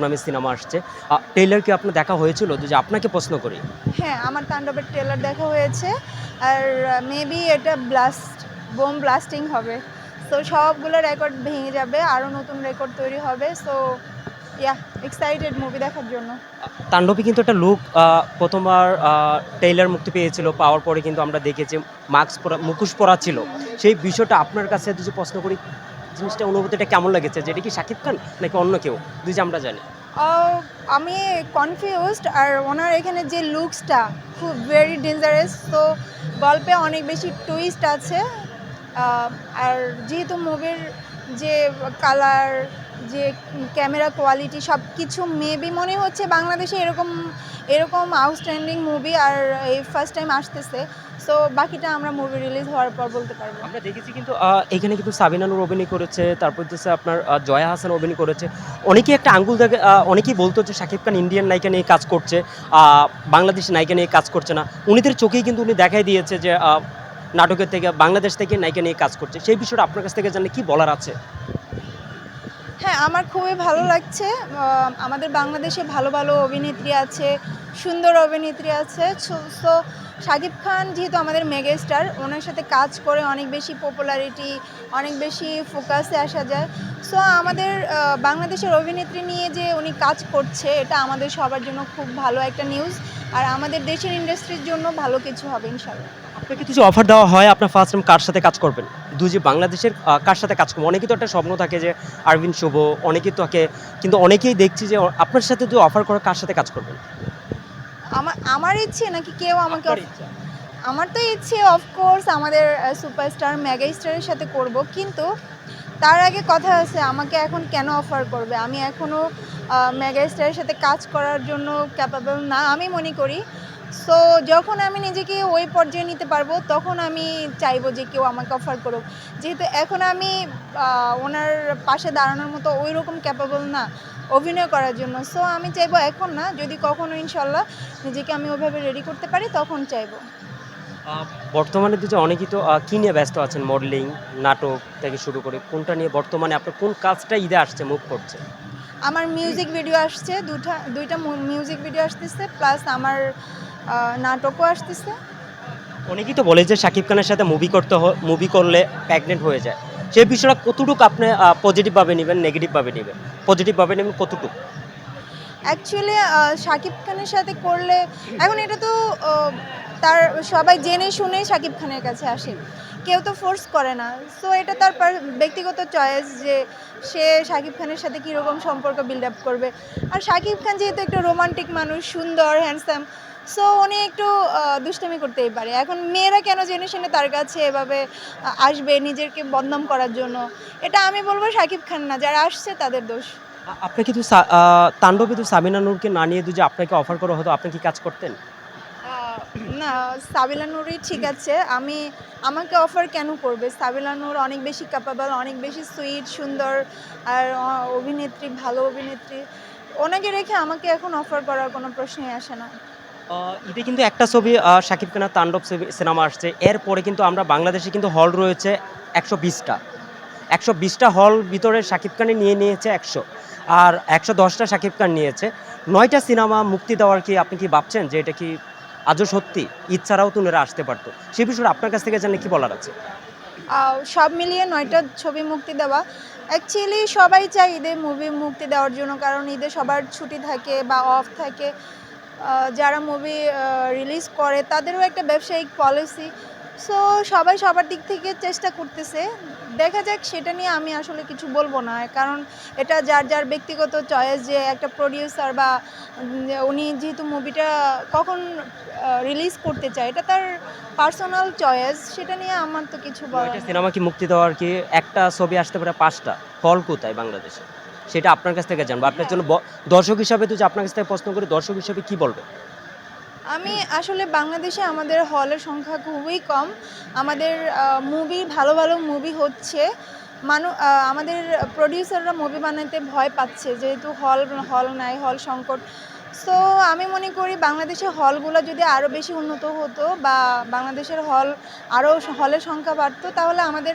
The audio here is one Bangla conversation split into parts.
নামে সিনেমা আসছে। টেইলার কি আপনার দেখা হয়েছিল? যে আপনাকে প্রশ্ন করি। হ্যাঁ আমার তাণ্ডবের ট্রেলার দেখা হয়েছে। আর মেবি এটা ব্লাস্ট বোম ব্লাস্টিং হবে। তো সবগুলো রেকর্ড ভেঙে যাবে আরও নতুন রেকর্ড তৈরি হবে। সো ইয়া এক্সাইটেড মুভি দেখার জন্য। তাণ্ডবে কিন্তু একটা লুক প্রথমবার টেইলার মুক্তি পেয়েছিল পাওয়ার পরে কিন্তু আমরা দেখেছি মাস্ক পরা মুখোশ পরা ছিল। সেই বিষয়টা আপনার কাছে যদি প্রশ্ন করি জিনিসটা অনুভূতিটা কেমন লেগেছে? যেটা কি শাকিব খান নাকি অন্য কেউ? দুই যে আমরা জানি। আমি কনফিউজড আর ওনার এখানে যে লুকসটা খুব ভেরি ডেঞ্জারাস তো গল্পে অনেক বেশি টুইস্ট আছে। আর যেহেতু মুভির যে কালার যে ক্যামেরা কোয়ালিটি সব কিছু মেবি মনে হচ্ছে বাংলাদেশে এরকম এরকম আউটস্ট্যান্ডিং মুভি আর এই ফার্স্ট টাইম আসতেছে। সো বাকিটা আমরা মুভি রিলিজ হওয়ার পর বলতে পারব। আমরা দেখেছি কিন্তু এখানে কিন্তু সাবিনা সাবিনানুর অভিনয় করেছে, তারপর হচ্ছে আপনার জয়া হাসান অভিনয় করেছে। অনেকেই একটা আঙ্গুল দেখে অনেকেই বলতো যে শাকিব খান ইন্ডিয়ান নায়িকা নিয়ে কাজ করছে বাংলাদেশি নায়িকা নিয়ে কাজ করছে না। উনিদের চোখেই কিন্তু উনি দেখাই দিয়েছে যে নাটকের থেকে, বাংলাদেশ থেকে নায়িকা নিয়ে কাজ করছে। সেই বিষয়টা আপনার কাছ থেকে জানলে কি বলার আছে? হ্যাঁ আমার খুবই ভালো লাগছে। আমাদের বাংলাদেশে ভালো ভালো অভিনেত্রী আছে সুন্দর অভিনেত্রী আছে। সো শাকিব খান যেহেতু আমাদের মেগা স্টার ওনার সাথে কাজ করে অনেক বেশি পপুলারিটি অনেক বেশি ফোকাসে আসা যায়। সো আমাদের বাংলাদেশের অভিনেত্রী নিয়ে যে উনি কাজ করছে এটা আমাদের সবার জন্য খুব ভালো একটা নিউজ আর আমাদের দেশের ইন্ডাস্ট্রির জন্য ভালো কিছু হবে ইনশাল্লাহ আপনাকে কিছু অফার দেওয়া হয় আপনার ফার্স্ট টাইম কার সাথে কাজ করবেন? দুই যে বাংলাদেশের কার সাথে কাজ করবেন? অনেকেই তো একটা স্বপ্ন থাকে যে আরবিন শুভ অনেকেই থাকে কিন্তু অনেকেই দেখছি যে আপনার সাথে যদি অফার করে কার সাথে কাজ করবেন? আমার আমার ইচ্ছে নাকি কেউ আমাকে আমার তো ইচ্ছে অফকোর্স আমাদের সুপারস্টার মেগা স্টারের সাথে করব কিন্তু তার আগে কথা আছে আমাকে এখন কেন অফার করবে? আমি এখনও মেগা স্টারের সাথে কাজ করার জন্য ক্যাপাবল না আমি মনে করি সো যখন আমি নিজেকে ওই পর্যায়ে নিতে পারব তখন আমি চাইব যে কেউ আমাকে অফার করুক। যেহেতু এখন আমি ওনার পাশে দাঁড়ানোর মতো ওই রকম ক্যাপাবল না অভিনয় করার জন্য। সো আমি চাইব এখন না যদি কখনো ইনশাল্লাহ নিজেকে আমি ওইভাবে রেডি করতে পারি তখন চাইব। বর্তমানে যে অনেকেই তো কি নিয়ে ব্যস্ত আছেন? মডেলিং নাটক থেকে শুরু করে কোনটা নিয়ে বর্তমানে আপনার কোন কাজটা ঈদে আসছে মুভ করছে? আমার মিউজিক ভিডিও আসছে দুটা দুইটা মিউজিক ভিডিও আসতেছে প্লাস আমার নাটকও আসতেছে। অনেকেই তো বলে যে শাকিব খানের সাথে মুভি করতে মুভি করলে প্রেগনেন্ট হয়ে যায়। সেই বিষয়টা কতটুকু আপনি পজিটিভভাবে নেবেন নেগেটিভভাবে নেবেন? পজিটিভভাবে নেবেন কতটুকু? অ্যাকচুয়ালি শাকিব খানের সাথে করলে এখন এটা তো তার সবাই জেনে শুনে শাকিব খানের কাছে আসে। কেউ তো ফোর্স করে না। সো এটা তার ব্যক্তিগত চয়েস যে সে শাকিব খানের সাথে কীরকম সম্পর্ক বিল্ড আপ করবে। আর শাকিব খান যেহেতু একটা রোমান্টিক মানুষ সুন্দর হ্যান্ডসাম সো উনি একটু দুষ্টামি করতেই পারে। এখন মেয়েরা কেন জেনে শুনে তার কাছে এভাবে আসবে নিজেকে বদনাম করার জন্য? এটা আমি বলব শাকিব খান না যারা আসছে তাদের দোষ। আপনি কিন্তু তাণ্ডবে তো সাবিনা নূরকে না নিয়ে যদি আপনাকে অফার করা হতো আপনি কি কাজ করতেন? না সাবিলা নুরই ঠিক আছে। আমি আমাকে অফার কেন করবে? সাবিলা নূর অনেক বেশি ক্যাপাবল অনেক বেশি সুইট সুন্দর আর অভিনেত্রী ভালো অভিনেত্রী। ওনাকে রেখে আমাকে এখন অফার করার কোনো প্রশ্নই আসে না। ঈদে কিন্তু একটা ছবি শাকিব খানের তাণ্ডব সিনেমা আসছে। এরপরে কিন্তু আমরা বাংলাদেশে কিন্তু হল রয়েছে একশো বিশটা। একশো বিশটা হল ভিতরে শাকিব খানে নিয়ে নিয়েছে একশো। আর একশো দশটা শাকিব খান নিয়েছে। নয়টা সিনেমা মুক্তি দেওয়ার কি আপনি কি ভাবছেন যে এটা কি আজও সত্যি? ঈদ ছাড়াও তো ওনারা আসতে পারতো। সেই বিষয়ে আপনার কাছ থেকে জানলে কি বলার আছে? সব মিলিয়ে নয়টা ছবি মুক্তি দেওয়া। অ্যাকচুয়ালি সবাই চায় ঈদে মুভি মুক্তি দেওয়ার জন্য, কারণ ঈদে সবার ছুটি থাকে বা অফ থাকে। যারা মুভি রিলিজ করে, তাদেরও একটা ব্যবসায়িক পলিসি সো সবাই সবার দিক থেকে চেষ্টা করতেছে। দেখা যাক, সেটা নিয়ে আমি আসলে কিছু বলব না। কারণ এটা যার যার ব্যক্তিগত চয়েস যে একটা প্রডিউসার বা উনি যেহেতু মুভিটা কখন রিলিজ করতে চায়, এটা তার পার্সোনাল চয়েস সেটা নিয়ে আমার তো কিছু বলার। সিনেমা কি মুক্তি দেওয়ার কি? একটা ছবি আসতে পারে পাঁচটা। হল কোথায় বাংলাদেশে? সেটা আপনার কাছ থেকে জানব। আপনার জন্য দর্শক হিসাবে তো যে আপনার কাছ থেকে প্রশ্ন করে, দর্শক হিসাবে কি বলবে? আমি আসলে বাংলাদেশে আমাদের হলের সংখ্যা খুবই কম। আমাদের মুভি ভালো ভালো মুভি হচ্ছে। মানু আমাদের প্রডিউসাররা মুভি বানাতে ভয় পাচ্ছে। যেহেতু হল হল নাই, হল সংকট। সো আমি মনে করি বাংলাদেশের হলগুলো যদি আরও বেশি উন্নত হতো বা বাংলাদেশের হল আরও হলের সংখ্যা বাড়তো, তাহলে আমাদের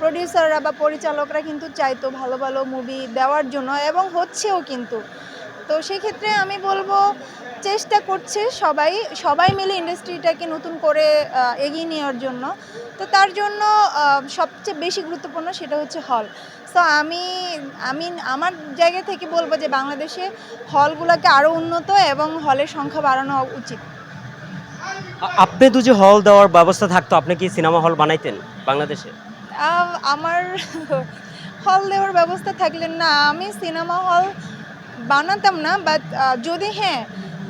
প্রডিউসাররা বা পরিচালকরা কিন্তু চাইতো ভালো ভালো মুভি দেওয়ার জন্য এবং হচ্ছেও কিন্তু। তো সেক্ষেত্রে আমি বলব, চেষ্টা করছে সবাই সবাই মিলে ইন্ডাস্ট্রিটাকে নতুন করে এগিয়ে নেওয়ার জন্য। তো তার জন্য সবচেয়ে বেশি গুরুত্বপূর্ণ সেটা হচ্ছে হল। সো আমি আমি আমার জায়গা থেকে বলব যে বাংলাদেশে হলগুলোকে আরও উন্নত এবং হলের সংখ্যা বাড়ানো উচিত। আপনি তো যে হল দেওয়ার ব্যবস্থা থাকতো আপনি কি সিনেমা হল বানাইতেন বাংলাদেশে? আমার হল দেওয়ার ব্যবস্থা থাকলে না আমি সিনেমা হল বানাতাম না বাট যদি হ্যাঁ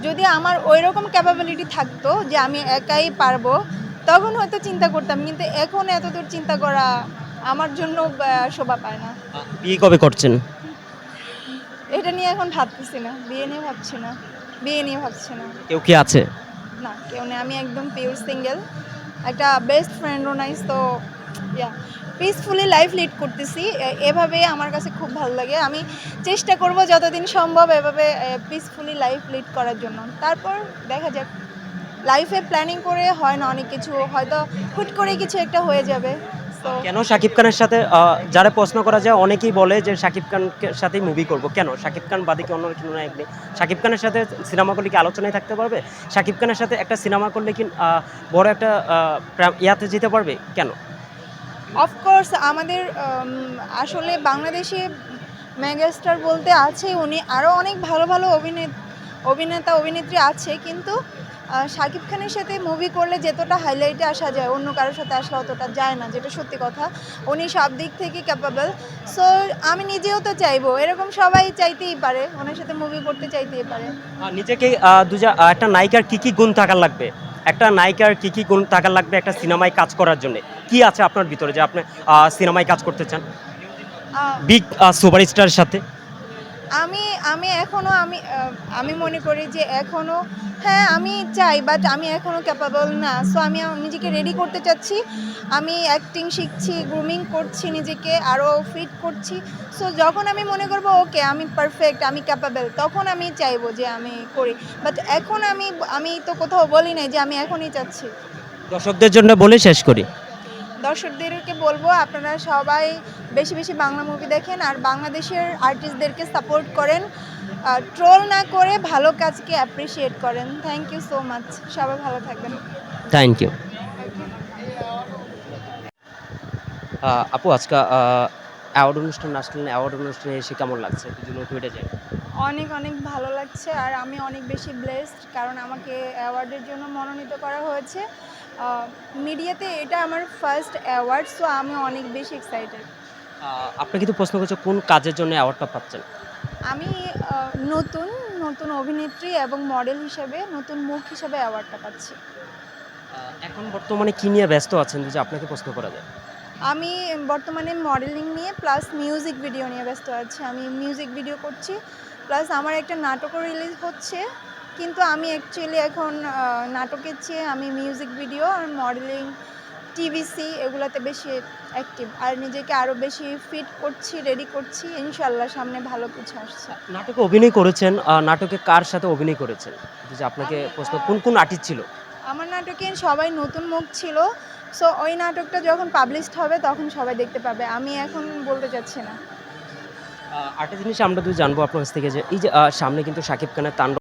যদি আমার ওই রকম ক্যাপাবিলিটি থাকতো যে আমি একাই পারব তখন হয়তো চিন্তা করতাম কিন্তু এখন এতদূর চিন্তা করা আমার জন্য শোভা পায় না। বিয়ে কবে করছেন? এটা নিয়ে এখন ভাবতেছি না। বিয়ে নিয়ে ভাবছি না। বিয়ে নিয়ে ভাবছি না। কেউ কি আছে? না কেউ নেই। আমি একদম পিওর সিঙ্গেল একটা বেস্ট ফ্রেন্ডও নাই তো ইয়া পিসফুলি লাইফ লিড করতেছি। এভাবে আমার কাছে খুব ভালো লাগে। আমি চেষ্টা করব যতদিন সম্ভব এভাবে পিসফুলি লাইফ লিড করার জন্য। তারপর দেখা যাক। লাইফে প্ল্যানিং করে হয় না অনেক কিছু। হয়তো হুট করে কিছু একটা হয়ে যাবে। কেন শাকিব খানের সাথে যারা প্রশ্ন করা যায় অনেকেই বলে যে শাকিব খানের সাথেই মুভি করব। কেন? শাকিব খান বাদে কি অন্য কোনো নায়ক নেই? শাকিব খানের সাথে সিনেমা করলে কি আলোচনায় থাকতে পারবে? শাকিব খানের সাথে একটা সিনেমা করলে কি বড় একটা ইয়াতে যেতে পারবে? কেন? অফকোর্স আমাদের আসলে বাংলাদেশে মেগাস্টার বলতে আছে উনি আরও অনেক ভালো ভালো অভিনেত অভিনেতা অভিনেত্রী আছে কিন্তু শাকিব খানের সাথে মুভি করলে যতটা হাইলাইটে আসা যায় অন্য কারোর সাথে আসলে অতটা যায় না যেটা সত্যি কথা। উনি সব দিক থেকে ক্যাপাবল সো আমি নিজেও তো চাইব এরকম সবাই চাইতেই পারে ওনার সাথে মুভি করতে চাইতেই পারে। নিজেকে দুজা একটা নায়িকার কি কি গুণ থাকার লাগবে? একটা নায়িকার কি কি গুণ থাকার লাগবে একটা সিনেমায় কাজ করার জন্য? কি আছে আপনার ভিতরে যে আপনি সিনেমায় কাজ করতে চান? বিগ সুপারস্টারের সাথে। আমি আমি এখনও, আমি আমি মনে করি যে এখনও হ্যাঁ আমি চাই বাট আমি এখনও ক্যাপাবল না। সো আমি নিজেকে রেডি করতে চাচ্ছি। আমি অ্যাক্টিং শিখছি গ্রুমিং করছি নিজেকে আরও ফিট করছি। সো যখন আমি মনে করব ওকে আমি পারফেক্ট আমি ক্যাপাবল তখন আমি চাইব যে আমি করি। বাট এখন আমি আমি তো কোথাও বলি নাই যে আমি এখনই চাচ্ছি। দর্শকদের জন্য বলে শেষ করি। দর্শকদেরকে বলব আপনারা সবাই বেশি বেশি বাংলা মুভি দেখেন আর বাংলাদেশের আর্টিস্টদেরকে সাপোর্ট করেন। ট্রোল না করে ভালো কাজকে অ্যাপ্রিসিয়েট করেন। থ্যাংক ইউ সো মাচ সবাই ভালো থাকবেন। থ্যাংক ইউ আপু আজকে অ্যাওয়ার্ড অনুষ্ঠান আসলেন অ্যাওয়ার্ড অনুষ্ঠানে এসে কেমন লাগছে? যায়? অনেক অনেক ভালো লাগছে আর আমি অনেক বেশি ব্লেসড কারণ আমাকে অ্যাওয়ার্ডের জন্য মনোনীত করা হয়েছে। মিডিয়াতে এটা আমার ফার্স্ট অ্যাওয়ার্ড সো আমি অনেক বেশি এক্সাইটেড আপনি কিন্তু প্রশ্ন করছে কোন কাজের জন্য অ্যাওয়ার্ডটা পাচ্ছেন? আমি নতুন নতুন অভিনেত্রী এবং মডেল হিসেবে নতুন মুখ হিসেবে অ্যাওয়ার্ডটা পাচ্ছি। এখন বর্তমানে কি নিয়ে ব্যস্ত আছেন যদি আপনাকে প্রশ্ন করা যায়? আমি বর্তমানে মডেলিং নিয়ে প্লাস মিউজিক ভিডিও নিয়ে ব্যস্ত আছি। আমি মিউজিক ভিডিও করছি প্লাস আমার একটা নাটকও রিলিজ হচ্ছে। কিন্তু আমি অ্যাকচুয়ালি এখন নাটকের চেয়ে আমি মিউজিক ভিডিও আর মডেলিং টিভিসি এগুলোতে বেশি অ্যাক্টিভ আর নিজেকে আরও বেশি ফিট করছি রেডি করছি ইনশাল্লাহ সামনে ভালো কিছু আসছে। নাটকে অভিনয় করেছেন নাটকে কার সাথে অভিনয় করেছেন? যে আপনাকে প্রশ্ন কোন কোন আর্টিস্ট ছিল? আমার নাটকে সবাই নতুন মুখ ছিল। সো ওই নাটকটা যখন পাবলিশড হবে তখন সবাই দেখতে পাবে। আমি এখন বলতে চাচ্ছি না। আরেকটা জিনিস আমরা যদি জানব আপনার কাছ থেকে যে এই যে সামনে কিন্তু শাকিব খানের তাণ্ডব